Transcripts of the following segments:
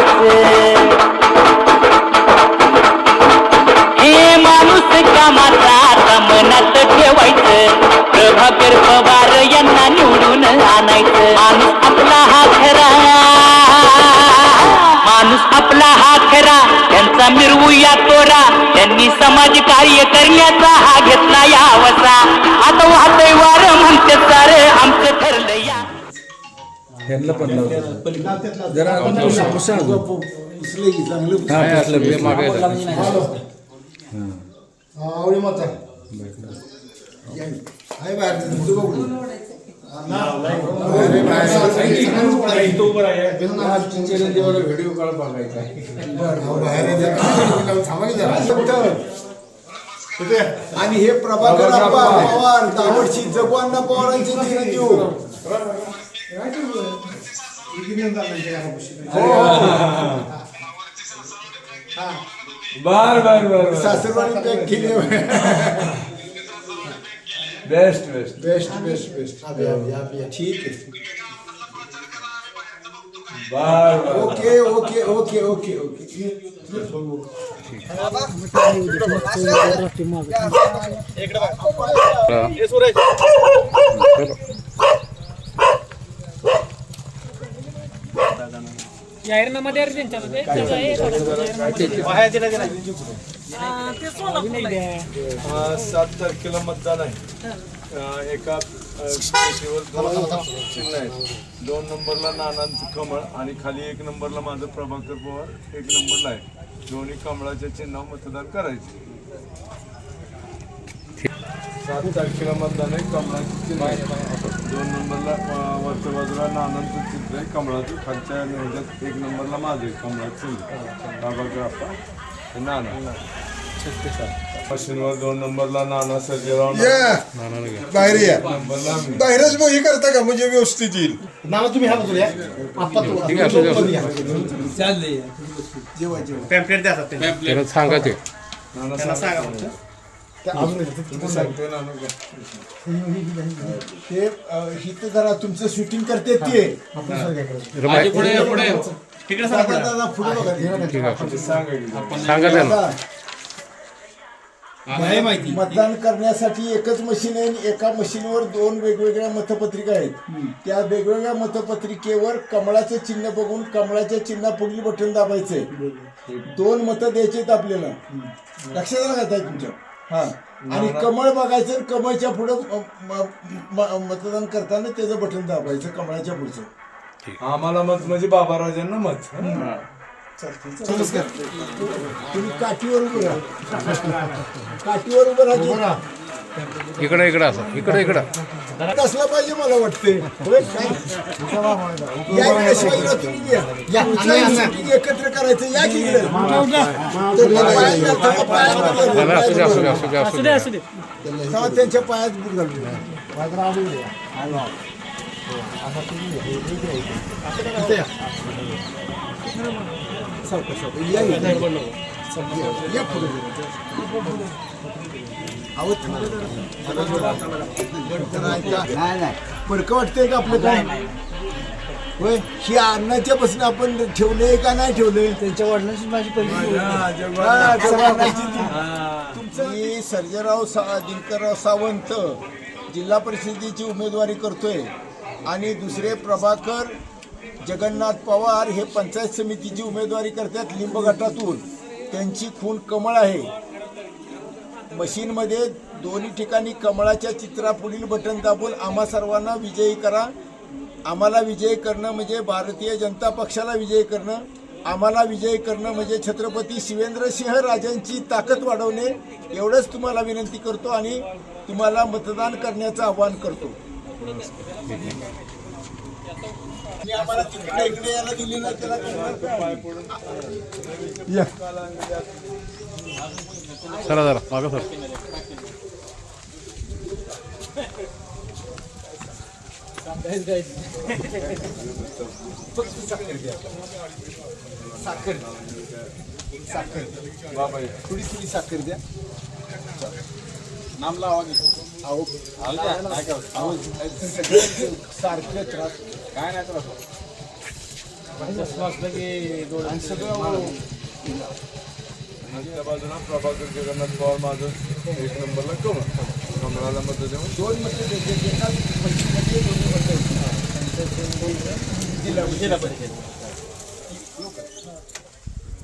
करायचं हे माणूस कामाचा आता मनात ठेवायचं. प्रभाकर पवार यांना निवडून आणायचं. माणूस आपला हा खरा. माणूस आपला हा खरा. त्यांचा मिरवूया तोरा. त्यांनी समाज कार्य करण्याचा हा घेतला या वसा. आता वार म्हणते सारे आमचं ह्यांना पण लावतो जरा पुसा पुसा हा असलं बे मागे आवडी माता आहे बाहेर पुढे बघू अरे व्हिडिओ बघायचा. आणि हे प्रभाकर पवार दावडशी जगवांना पवारांचे चिरंजीव बर बर बर. सासरवाडी पॅक केली best best best best best ठीक आहे. बर बर okay okay okay okay okay जाहीरनामा द्या रे त्यांच्याला ते. त्याचं हे अ, सात तारखेला मतदान आहे. अ, एका अ, पेटीवर दोन चिन्ह आहेत. दोन नंबरला नानांचं कमळ आणि खाली एक नंबरला माझं प्रभाकर पवार एक नंबरला आहे. दोन्ही कमळाच्या चिन्हावर मतदान करायचे. सात तारखेला मतदान आहे कमळाचं चिन्ह आहे. दोन नंबरला वरच्या बाजूला नानांचं चित्र आहे कमळाचं. खालच्या ह्याच्यात एक नंबरला माझं कमळाचं चिन्ह. हे नाना. मशीनवर दोन नंबरला नाना सर्जेराव या! बाहेर या. नंबरला मी बाहेरच मग हे करता का? म्हणजे व्यवस्थित येईल. सांगा ते. नाना सांगा. सांगतोय? ते जरा तुमचं शूटिंग करते ते. दादा, पुढे बघा. सांगा मतदान करण्यासाठी एकच मशीन आहे आणि एका मशीनवर दोन वेगवेगळ्या मतपत्रिका आहेत. त्या वेगवेगळ्या मतपत्रिकेवर कमळाचं चिन्ह बघून कमळाच्या चिन्हा पुढील बटन दाबायचंय. दोन मतं द्यायची आहेत आपल्याला लक्षात आलं का ताई तुमच्या. हा. आणि कमळ बघायचं आणि कमळच्या पुढं म- म- म- मतदान करताना त्याचं बटन दाबायचं कमळाच्या पुढचं. आम्हाला मत म्हणजे बाबाराजांना मत. नमस्कार तुम्ही काठीवर उभं राहा. काठीवर उभं राहा. इकडे इकडं असं. इकडे इकडं. कसला पाहिजे मला वाटते एकत्र करायचं? या की. मला असू दे असू दे असू दे असू दे. असू त्यांच्या पायात बुट या. या पुढे अहो थांबा वाटतंय का आपलं काय होय ही अन्नाच्या पासून आपण ठेवले का नाही ठेवले त्यांच्या वडिलांची माझी मी सर्जराव सा दिनकरराव सावंत जिल्हा परिषदेची उमेदवारी करतोय आणि दुसरे प्रभाकर जगन्नाथ पवार हे पंचायत समितीची उमेदवारी करतात लिंब गटातून त्यांची खून कमळ आहे. मशीनमध्ये दोन्ही ठिकाणी कमळाच्या चित्रापुढील बटन दाबून आम्हा सर्वांना विजयी करा. आम्हाला विजयी करणं म्हणजे भारतीय जनता पक्षाला विजयी करणं. आम्हाला विजयी करणं म्हणजे छत्रपती शिवेंद्रसिंह राजांची ताकद वाढवणे. एवढंच तुम्हाला विनंती करतो आणि तुम्हाला मतदान करण्याचं आवाहन करतो. आम्हाला तिकडे इकडे यायला दिली नाही त्याला या. चला जरा मागं सर. साखर साखर बाबा. थोडी थोडी साखर द्या नाम लावा अहो, सगळ्यांचं सारखं त्रास. काय नाही त्रास आणि सगळं त्या बाजूला प्रभाकर जगन्नाथ पवार माझं एक नंबरला कमळ कमळाला मत देऊन. दोन मतं. जिल्हा जिल्हा परिषद.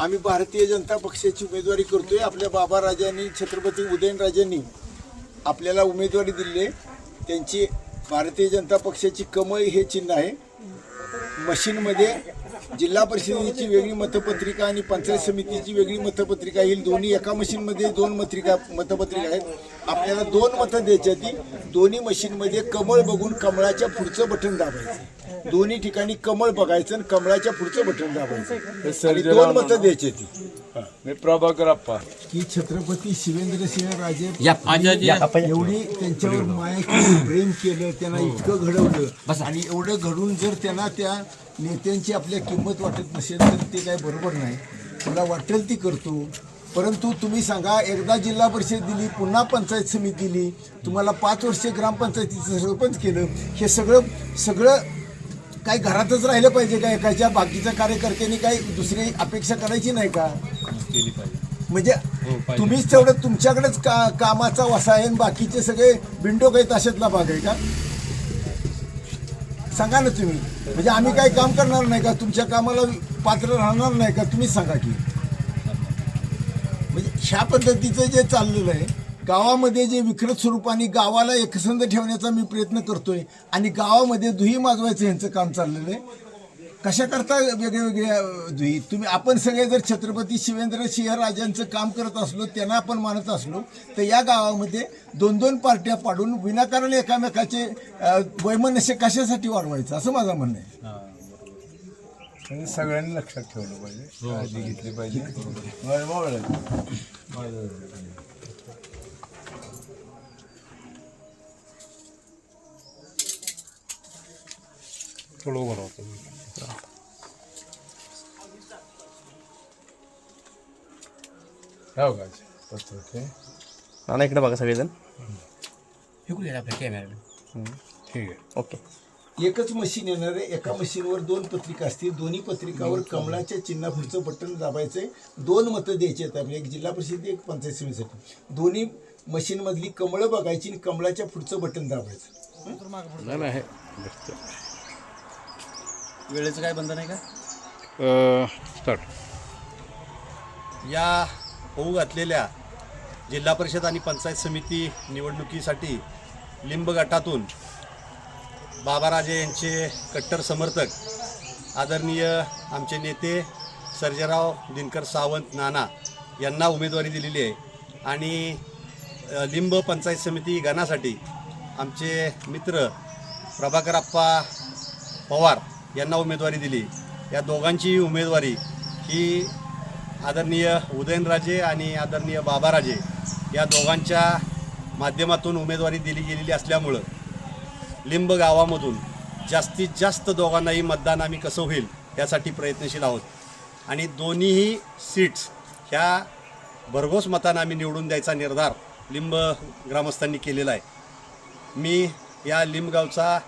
आम्ही भारतीय जनता पक्षाची उमेदवारी करतोय. आपल्या बाबा राजांनी छत्रपती उदयनराजांनी आपल्याला उमेदवारी दिली त्यांची भारतीय जनता पक्षाची कमळ हे चिन्ह आहे. मशीनमध्ये जिल्हा परिषदेची वेगळी मतपत्रिका आणि पंचायत समितीची वेगळी मतपत्रिका येईल दोन्ही एका मशीनमध्ये दोन मत्रिका मतपत्रिका आहेत. आपल्याला दोन मतं द्यायची ती दोन्ही मशीनमध्ये कमळ बघून कमळाच्या पुढचं बटन दाबायचं. दोन्ही ठिकाणी कमळ बघायचं आणि कमळाच्या पुढचं बटन दाबायचं. आणि दोन मतं द्यायची ती. मी प्रभाकर अप्पा की छत्रपती शिवेंद्रसिंह राजे एवढी त्यांच्यावर माया केली प्रेम केलं त्यांना इतकं घडवलं. आणि एवढं घडून जर त्यांना त्या नेत्यांची आपल्या किंमत वाटत नसेल तर ते काय बरोबर नाही. तुला वाटेल ती करतो. परंतु तुम्ही सांगा एकदा जिल्हा परिषद दिली पुन्हा पंचायत समिती दिली तुम्हाला पाच वर्षे ग्रामपंचायतीचं सरपंच केलं हे सगळं सगळं काय घरातच राहिलं पाहिजे का? एकाच्या बाकीच्या कार्यकर्त्यांनी काही दुसरी अपेक्षा करायची नाही का? म्हणजे तुम्हीच तेवढं तुमच्याकडेच का कामाचा वसा आहे आणि बाकीचे सगळे बिंडो काही ताशातला भाग आहे का? सांगा ना तुम्ही. म्हणजे आम्ही काही काम करणार नाही का? तुमच्या कामाला पात्र राहणार नाही का? तुम्हीच सांगा की. म्हणजे ह्या पद्धतीचं जे चाललेलं आहे गावामध्ये जे विकृत स्वरूपाने गावाला एकसंध ठेवण्याचा मी प्रयत्न करतोय आणि गावामध्ये दुही माजवायचं यांचं काम चाललेलं आहे. कशा करता वेगळ्या वेगळ्या दुही तुम्ही आपण सगळे जर छत्रपती शिवेंद्र सिंह राजांचं काम करत असलो त्यांना आपण मानत असलो तर या गावामध्ये दोन दोन पार्ट्या पाडून विनाकारण एकामेकाचे वैमनस्य कशासाठी वाढवायचं असं माझं म्हणणं आहे. म्हणजे सगळ्यांनी लक्षात ठेवलं पाहिजे काळजी घेतली पाहिजे. थोडं उभं राहतो हो का नाना इकडे बघा सगळेजण ठीक आहे ओके एकच मशीन येणार आहे एका मशीनवर दोन पत्रिका असतील दोन्ही पत्रिकावर कमळाच्या चिन्हापुढचं बटन दाबायचंय दोन मतं द्यायची आहेत आपल्या एक जिल्हा परिषद एक पंचायत समितीसाठी दोन्ही मशीनमधली कमळं बघायची आणि कमळाच्या पुढचं बटन दाबायचं नाही नाही आहे बसतं. वेळेचं काय बंधन आहे का? स्टार्ट या होऊ घातलेल्या जिल्हा परिषद आणि पंचायत समिती निवडणुकीसाठी लिंब गटातून बाबाराजे यांचे कट्टर समर्थक आदरणीय आमचे नेते सर्जेराव दिनकर सावंत नाना यांना उमेदवारी दिलेली आहे. आणि अ, लिंब पंचायत समिती गणासाठी आमचे मित्र प्रभाकर आप्पा पवार यांना उमेदवारी दिली. या दोघांची उमेदवारी ही आदरणीय उदयनराजे आणि आदरणीय बाबाराजे या दोघांच्या माध्यमातून उमेदवारी दिली गेलेली असल्यामुळं लिंब गावामधून जास्तीत जास्त दोघांनाही मतदान आम्ही कसं होईल यासाठी प्रयत्नशील आहोत. आणि दोन्हीही सीट्स ह्या भरघोस मतानं आम्ही निवडून द्यायचा निर्धार लिंब ग्रामस्थांनी केलेला आहे. मी या लिंबगावचा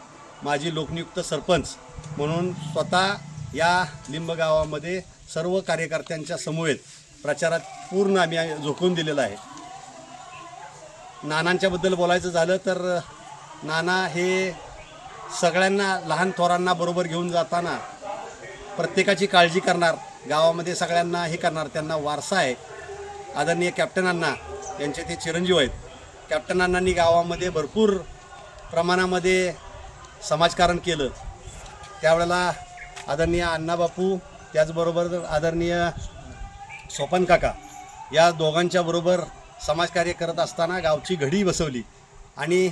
माजी लोकनियुक्त सरपंच म्हणून स्वतः या लिंबगावामध्ये सर्व कार्यकर्त्यांच्या समवेत प्रचारात पूर्ण आम्ही झोकून दिलेलं आहे. नानांच्याबद्दल बोलायचं झालं तर नाना हे सगळ्यांना लहान थोरांना बरोबर घेऊन जाताना प्रत्येकाची काळजी करणार गावामध्ये सगळ्यांना हे करणार त्यांना वारसा आहे. आदरणीय कॅप्टनांना यांचे ते चिरंजीव आहेत. कॅप्टनांनी गावामध्ये भरपूर प्रमाणामध्ये समाजकारण केलं. त्यावेळेला आदरणीय अण्णाबापू त्याचबरोबर आदरणीय सोपन काका या दोघांच्या बरोबर समाजकार्य करत असताना गावची घडी बसवली आणि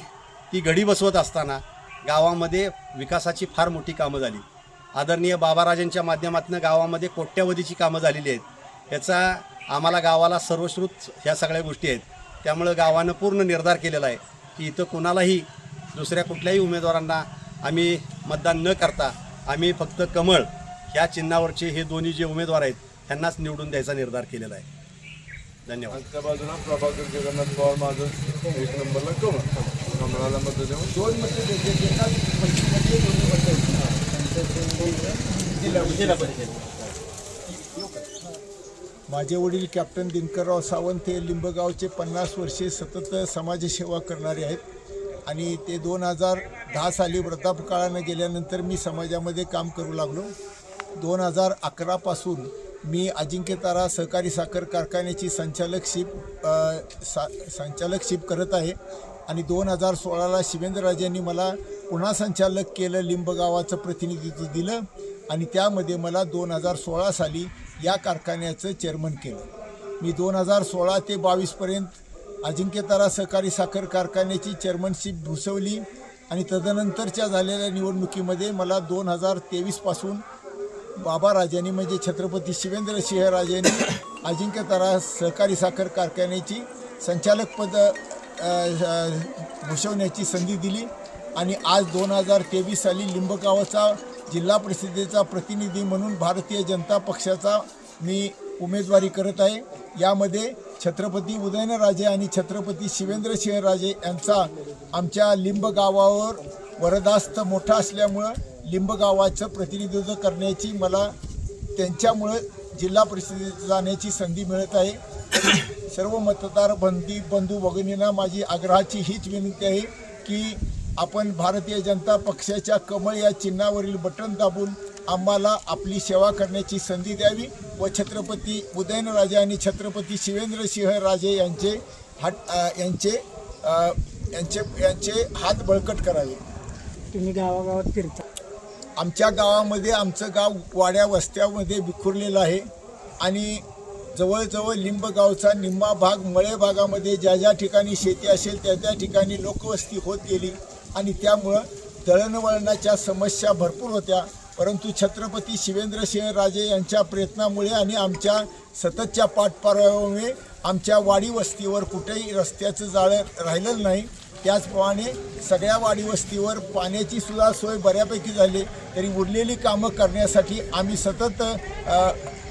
ती घडी बसवत असताना गावामध्ये विकासाची फार मोठी कामं झाली. आदरणीय बाबाराजांच्या माध्यमातून गावामध्ये कोट्यावधीची कामं झालेली आहेत. याचा आम्हाला गावाला सर्वश्रुत ह्या सगळ्या गोष्टी आहेत. त्यामुळं गावानं पूर्ण निर्धार केलेला आहे की इथं कुणालाही दुसऱ्या कुठल्याही उमेदवारांना आम्ही मतदान न करता आम्ही फक्त कमळ ह्या चिन्हावरचे हे दोन्ही जे उमेदवार आहेत त्यांनाच निवडून द्यायचा निर्धार केलेला आहे. धन्यवाद. आजच्या बाजूला प्रभाकर जगन्नाथ पवार माझं एक नंबरला कमळ कमळाला मत देऊन दोन मतं माझे वडील कॅप्टन दिनकरराव सावंत हे लिंबगावचे पन्नास वर्षे सतत समाजसेवा करणारे आहेत. आणि ते दोन हजार दहा साली वृद्धापकाळानं गेल्यानंतर मी समाजामध्ये काम करू लागलो. दोन हजार अकरापासून मी अजिंक्यतारा सहकारी साखर कारखान्याची संचालकशिप सा संचालकशिप करत आहे. आणि दोन हजार सोळाला शिवेंद्रराजांनी मला पुन्हा संचालक केलं लिंब गावाचं प्रतिनिधित्व दिलं आणि त्यामध्ये मला दोन हजार सोळा साली या कारखान्याचं चेअरमन केलं. मी दोन हजार सोळा ते बावीसपर्यंत अजिंक्यतारा सहकारी साखर कारखान्याची चेअरमनशिप भूसवली आणि तदनंतरच्या झालेल्या निवडणुकीमध्ये मला दोन हजार तेवीसपासून बाबा राजांनी म्हणजे छत्रपती शिवेंद्र सिंहराजेंनी अजिंक्यतारा सहकारी साखर कारखान्याची संचालकपद पद भूषवण्याची संधी दिली आणि आज दोन हजार तेवीस साली लिंबगावाचा जिल्हा परिषदेचा प्रतिनिधी म्हणून भारतीय जनता पक्षाचा मी उमेदवारी करत आहे. यामध्ये छत्रपती उदयनराजे आणि छत्रपती शिवेंद्रसिंहराजे यांचा आमच्या लिंब गावावर वरदास्त मोठा असल्यामुळं लिंब गावाचं प्रतिनिधित्व करण्याची मला त्यांच्यामुळं जिल्हा परिषदेत जाण्याची संधी मिळत आहे. सर्व मतदार बंदी बंधू भगिनींना माझी आग्रहाची हीच विनंती आहे की आपण भारतीय जनता पक्षाच्या कमळ या चिन्हावरील बटन दाबून आम्हाला आपली सेवा करण्याची संधी द्यावी. व छत्रपती उदयनराजे आणि छत्रपती शिवेंद्रसिंह राजे यांचे हात यांचे यांचे यांचे हात बळकट करावे. तुम्ही गावागावात फिरता. आमच्या गावामध्ये आमचं गाव वाड्या वस्त्यामध्ये विखुरलेलं आहे आणि जवळजवळ लिंब गावचा निम्मा भाग मळे भागामध्ये ज्या ज्या ठिकाणी शेती असेल त्या त्या ठिकाणी लोकवस्ती होत गेली आणि त्यामुळं दळणवळणाच्या समस्या भरपूर होत्या. परंतु छत्रपती शिवेंद्रसिंह राजे यांच्या प्रयत्नामुळे आणि आमच्या सततच्या पाठपुराव्यामुळे आमच्या वाडी वस्तीवर कुठेही रस्त्याचं जाळं राहिलेलं नाही. त्याचप्रमाणे सगळ्या वाडी वस्तीवर पाण्याची सुद्धा सोय बऱ्यापैकी झाली. तरी उरलेली कामं करण्यासाठी आम्ही सतत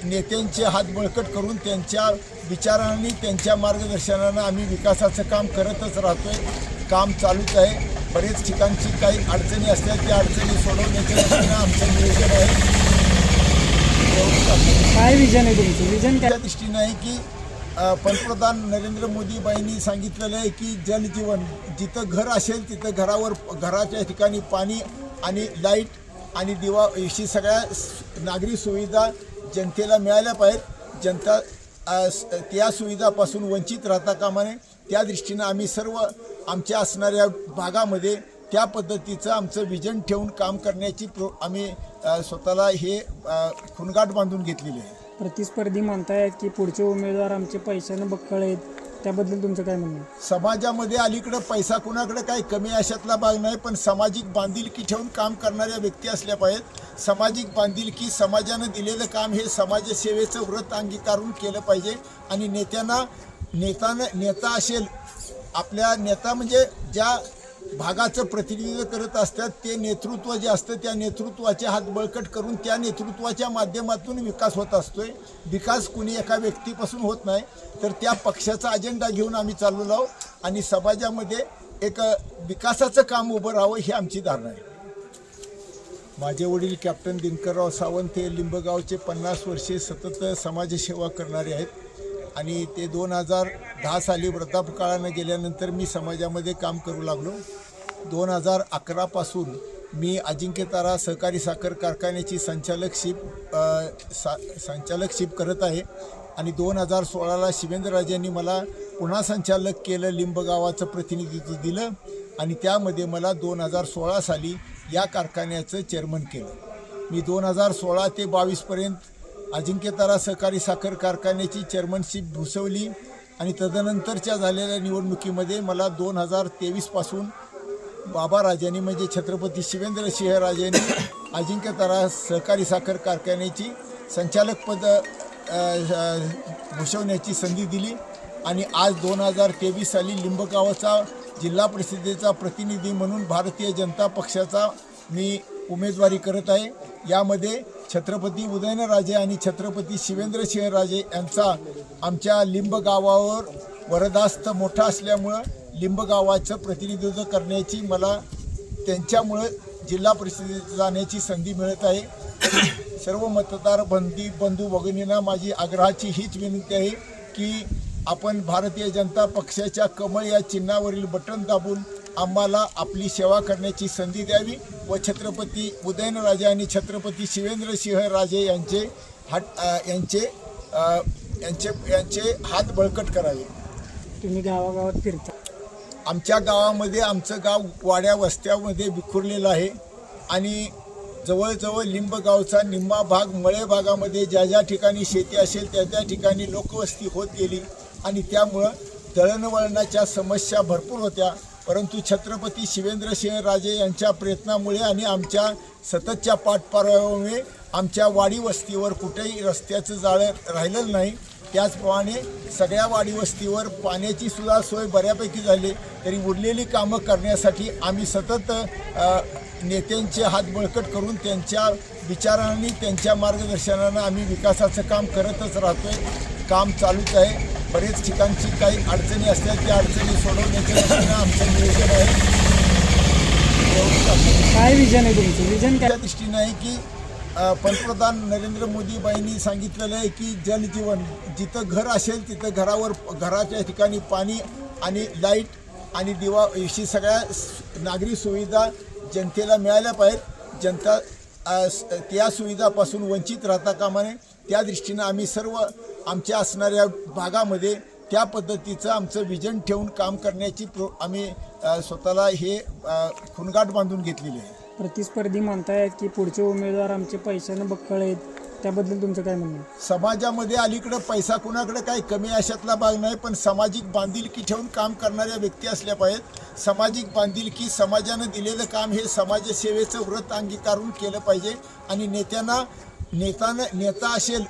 नेत्यांचे हात बळकट करून त्यांच्या विचारांनी त्यांच्या मार्गदर्शनानं आम्ही विकासाचं काम करतच राहतोय. काम चालूच आहे. बरेच ठिकाणची काही अडचणी असतात त्या अडचणी सोडवण्याच्या दृष्टीनं आमचं नियोजन आहे. काय विजन आहे तुमचं? विजन काय? त्या दृष्टीनं आहे की पंतप्रधान नरेंद्र मोदीबाईंनी सांगितलेलं आहे की जलजीवन जिथं घर असेल तिथं घरावर घराच्या ठिकाणी पाणी आणि लाइट आणि दिवा अशी सगळ्या नागरी सुविधा जनतेला मिळाल्या पाहिजेत. जनता त्या सुविधापासून वंचित राहता कामा नये. त्या दृष्टीनं आम्ही सर्व आमच्या असणाऱ्या भागामध्ये त्या पद्धतीचं आमचं विजन ठेवून काम करण्याची प्रो आम्ही स्वतःला हे खुणगाट बांधून घेतलेली आहे. प्रतिस्पर्धी म्हणतायत की पुढचे उमेदवार आमचे पैशानं बक्कळ आहेत. त्याबद्दल तुमचं काय म्हणणं आहे? समाजामध्ये अलीकडं पैसा कुणाकडे काही कमी अशातला भाग नाही पण सामाजिक बांधिलकी ठेवून काम करणाऱ्या व्यक्ती असल्या पाहिजेत सामाजिक बांधिलकी समाजानं दिलेलं काम हे समाजसेवेचं व्रत अंगीकारून केलं पाहिजे आणि नेत्यांना नेतानं नेता असेल आपल्या नेता म्हणजे ज्या भागाचं प्रतिनिधित्व करत असतात ते नेतृत्व जे असतं त्या नेतृत्वाचे हात बळकट करून त्या नेतृत्वाच्या माध्यमातून विकास होत असतोय. विकास कुणी एका व्यक्तीपासून होत नाही तर त्या पक्षाचा अजेंडा घेऊन आम्ही चाललेलो आहोत आणि समाजामध्ये एक विकासाचं काम उभं राहावं ही आमची धारणा आहे. माझे वडील कॅप्टन दिनकरराव सावंत हे लिंबगावचे पन्नास वर्षे सतत समाजसेवा करणारे आहेत. आणि ते दोन हजार दहा साली वृद्धापकाळानं गेल्यानंतर मी समाजामध्ये काम करू लागलो. दोन हजार अकरापासून मी अजिंक्यतारा सहकारी साखर कारखान्याची संचालकशिप सा संचालकशिप करत आहे. आणि दोन हजार सोळाला शिवेंद्रराजांनी मला पुन्हा संचालक केलं लिंबगावाचं प्रतिनिधित्व दिलं आणि त्यामध्ये मला दोन हजार सोळा साली या कारखान्याचं चेअरमन केलं. मी दोन हजार सोळा ते बावीसपर्यंत अजिंक्यतारा सहकारी साखर कारखान्याची चेअरमनशिप भूसवली आणि तदनंतरच्या झालेल्या निवडणुकीमध्ये मला दोन हजार तेवीसपासून बाबा राजांनी म्हणजे छत्रपती शिवेंद्र सिंह राजांनी अजिंक्यतारा सहकारी साखर कारखान्याची संचालकपद पद भूषवण्याची संधी दिली आणि आज दोन हजार तेवीस साली लिंबगावाचा जिल्हा परिषदेचा प्रतिनिधी म्हणून भारतीय जनता पक्षाचा मी उमेदवारी करत आहे. यामध्ये छत्रपती उदयनराजे आणि छत्रपती शिवेंद्रसिंहराजे यांचा आमच्या लिंब गावावर वरदास्त मोठा असल्यामुळं लिंब गावाचं प्रतिनिधित्व करण्याची मला त्यांच्यामुळं जिल्हा परिषदेत जाण्याची संधी मिळत आहे. सर्व मतदार बंदी बंधू भगिनींना माझी आग्रहाची हीच विनंती आहे की आपण भारतीय जनता पक्षाच्या कमळ या चिन्हावरील बटन दाबून आम्हाला आपली सेवा करण्याची संधी द्यावी व छत्रपती उदयनराजे आणि छत्रपती शिवेंद्रसिंह राजे यांचे हात यांचे यांचे यांचे हात बळकट करावे. तुम्ही गावागावात फिरता. आमच्या गावामध्ये आमचं गाव वाड्या वस्त्यामध्ये विखुरलेलं आहे आणि जवळजवळ लिंबगावचा निम्मा भाग मळे भागामध्ये ज्या ज्या ठिकाणी शेती असेल त्या त्या ठिकाणी लोकवस्ती होत गेली आणि त्यामुळं दळणवळणाच्या समस्या भरपूर होत्या. परंतु छत्रपती शिवेंद्रसिंह राजे यांच्या प्रयत्नामुळे आणि आमच्या सततच्या पाठपुराव्यामुळे आमच्या वाडी वस्तीवर कुठेही रस्त्याचं जाळं राहिलेलं नाही. त्याचप्रमाणे सगळ्या वाडी वस्तीवर पाण्याची सुद्धा सोय बऱ्यापैकी झाली. तरी उरलेली कामं करण्यासाठी आम्ही सतत नेत्यांचे हात बळकट करून त्यांच्या विचारांनी त्यांच्या मार्गदर्शनानं आम्ही विकासाचं काम करतच राहतोय. काम चालूच आहे. बरेच ठिकाणची काही अडचणी असतात त्या अडचणी सोडवण्याच्या दृष्टीनं आमचं नियोजन आहे. काय विजन आहे तुमचं? विजन काय? त्या दृष्टीनं आहे की पंतप्रधान नरेंद्र मोदीबाईंनी सांगितलेलं आहे की जलजीवन जिथं घर असेल तिथं घरावर घराच्या ठिकाणी पाणी आणि लाइट आणि दिवा अशी सगळ्या नागरी सुविधा जनतेला मिळाल्या पाहिजेत. जनता त्या सुविधापासून वंचित राहता कामा नये. त्या दृष्टीनं आम्ही सर्व आमच्या असणाऱ्या भागामध्ये त्या पद्धतीचं आमचं विजन ठेवून काम करण्याची प्रो आम्ही स्वतःला हे अ, खुणगाठ बांधून घेतलेली आहे प्रतिस्पर्धी म्हणतायत की पुढचे उमेदवार आमचे पैशानं बक्कळ आहेत त्याबद्दल तुमचं काय म्हणणं? समाजामध्ये अलीकडं पैसा कुणाकडे काही कमी अशातला भाग नाही पण सामाजिक बांधिलकी ठेवून काम करणाऱ्या व्यक्ती असल्या पाहिजेत सामाजिक बांधिलकी समाजानं दिलेलं काम हे समाजसेवेचं व्रत अंगीकारून केलं पाहिजे आणि नेत्यांना नेतानं नेता असेल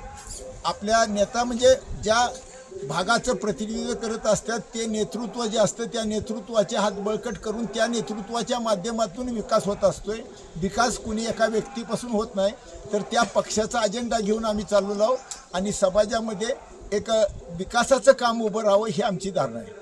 आपल्या नेता म्हणजे ज्या भागाचं प्रतिनिधित्व करत असतात ते नेतृत्व जे असतं त्या नेतृत्वाचे हात बळकट करून त्या नेतृत्वाच्या माध्यमातून विकास होत असतोय. विकास कुणी एका व्यक्तीपासून होत नाही. तर त्या पक्षाचा अजेंडा घेऊन आम्ही चाललेलो आहोत आणि समाजामध्ये एक विकासाचं काम उभं राहावं ही आमची धारणा आहे.